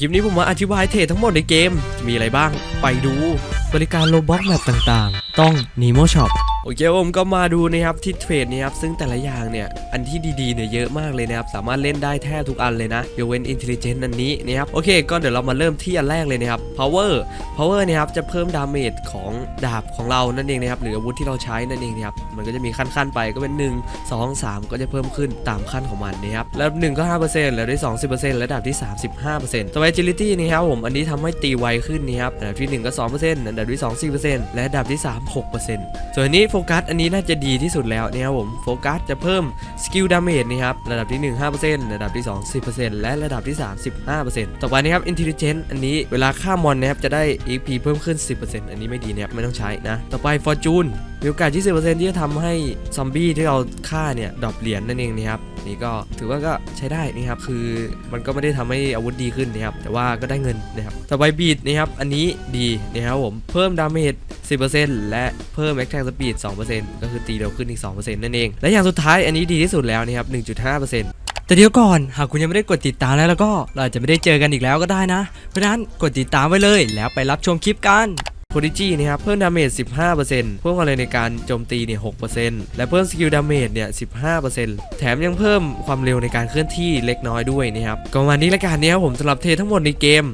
คลิปนี้ผมมาอธิบายเทรดทั้งหมดในเกมมีอะไรบ้าง ไปดู บริการโลบ็อกแมปต่างๆ ต้อง Nemo Shop โอเคผมก็มาดูนะครับที่เทรดนี่ครับซึ่งแต่ละอย่างเนี่ยอันที่ดีๆเนี่ยเยอะมากเลยนะครับสามารถเล่นได้แทบทุกอันเลยนะยกเว้น Intelligent อันนี้นะครับโอเคก็เดี๋ยวเรามาเริ่มที่อันแรกเลยนะครับ Power Power เนี่ยครับจะเพิ่มดาเมจของดาบของเรานั่นเองนะครับหรืออาวุธที่เราใช้นั่นเองนะครับมันก็จะมีขั้นๆไปก็เป็น 1 2 3 ก็จะเพิ่มขึ้นตามขั้นของมันนะครับแล้ว1ก็5%แล้วได้2 10%และดาบที่ 35%ต่อไป Agility นี่ครับผมอันนี้ทำให้ตีไวขึ้นนะครับอันดับที่ 1 ก็ 2%อันดับที่ 2 4%และอันดับที่ 3 6%ส่วนอันนี้โฟกัสอันนี้น่าจะดีที่สุดแล้วนะครับผมโฟกัสจะเพิ่มสกิลดาเมจนะครับระดับที่ 1 5%ระดับที่ 2 10%และระดับที่ 3 15%ต่อไปนะครับ Intelligent อันนี้เวลาฆ่ามอนนะครับจะได้ EP เพิ่มขึ้น 10%อันนี้ไม่ดีนะครับไม่ต้องใช้นะ ต่อไป Fortune มีโอกาส 20%ที่จะทำให้ซอมบี้ที่เราฆ่าเนี่ยดรอปเหรียญนั่นเองนะครับนี่ก็ถือว่าก็ใช้ได้นะครับคือมันก็ไม่ได้ทำให้อาวุธดีขึ้นนะครับแต่ว่าก็ได้เงินนะครับต่อไปบีดนะครับอันนี้ดีนะครับผมเพิ่มดาเมจ 10%และเพิ่ม Attack Speed 2%ก็คือตีเร็วขึ้นอีก 2%นั่นเอง และอย่างสุดท้ายอันนี้ดีที่สุดแล้วนะครับ 1.5%แต่เดี๋ยวก่อน หากคุณยังไม่ได้กดติดตามแล้วแล้วก็เราจะไม่ได้เจอกันอีกแล้วก็ได้นะ เพราะนั้นกดติดตามไว้เลยแล้วไปรับชมคลิปกันโ o ดิจีนะครับเพิ่มดาเมจ 15%เพิ่มอะไรในการโจมตีเนี่ย6%และเพิ่มสกิลดาเมจเนี่ย 15%แถมยังเพิ่มความเร็วในการเคลื่อนที่เล็กน้อยด้วยนะครับก็ประมาณนี้ละกันนี้ยผมสำหรับเททั้งหมดในเกม